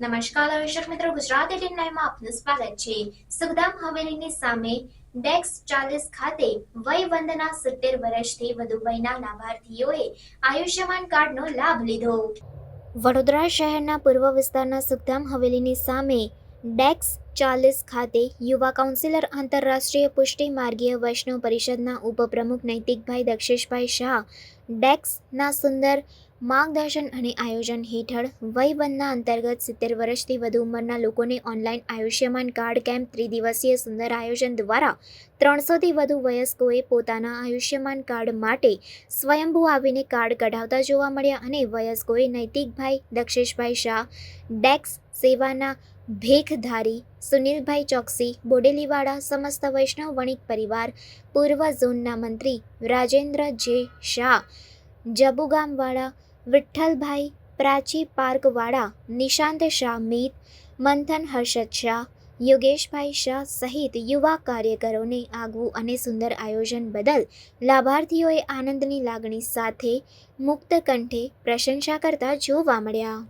નમસ્કાર દર્શક મિત્રો, ગુજરાત એટીન લાઈવમાં આપનું સ્વાગત છે. સુખધામ હવેલીની સામે ડેક્સ ચાલીસ ખાતે વય વંદના સિત્તેર વર્ષથી વધુ વયના લાભાર્થીઓએ આયુષ્યમાન કાર્ડનો લાભ લીધો. વડોદરા શહેરના પૂર્વ વિસ્તારના સુખધામ હવેલીની સામે ડેક્સ ચાલીસ ખાતે યુવા કાઉન્સિલર આંતરરાષ્ટ્રીય પુષ્ટિ માર્ગીય વૈષ્ણવ પરિષદના ઉપપ્રમુખ નૈતિકભાઈ દક્ષેશભાઈ શાહ, ડેક્સના સુંદર માર્ગદર્શન અને આયોજન હેઠળ વયવનના અંતર્ગત સિત્તેર વર્ષથી વધુ ઉંમરના લોકોને ઓનલાઈન આયુષ્યમાન કાર્ડ કેમ્પ ત્રિદિવસીય સુંદર આયોજન દ્વારા ત્રણસોથી વધુ વયસ્કોએ પોતાના આયુષ્યમાન કાર્ડ માટે સ્વયંભૂ આવીને કાર્ડ કઢાવતા જોવા મળ્યા અને વયસ્કોએ નૈતિકભાઈ દક્ષેશભાઈ શાહ, ડેક્સ સેવાના ભેખધારી, સુનિલભાઈ ચોકસી બોડેલીવાડા સમસ્ત વૈષ્ણવ વણિક પરિવાર, પૂર્વ ઝોનના મંત્રી રાજેન્દ્ર જે શાહ, જબુગામવાળા વિઠ્ઠલભાઈ, પ્રાચી પાર્કવાળા નિશાંત શાહ મીત, મંથન હર્ષદ શાહ, યોગેશભાઈ શાહ સહિત યુવા કાર્યકરોને આગવું અને સુંદર આયોજન બદલ લાભાર્થીઓએ આનંદની લાગણી સાથે મુક્ત કંઠે પ્રશંસા કરતા જોવા મળ્યા.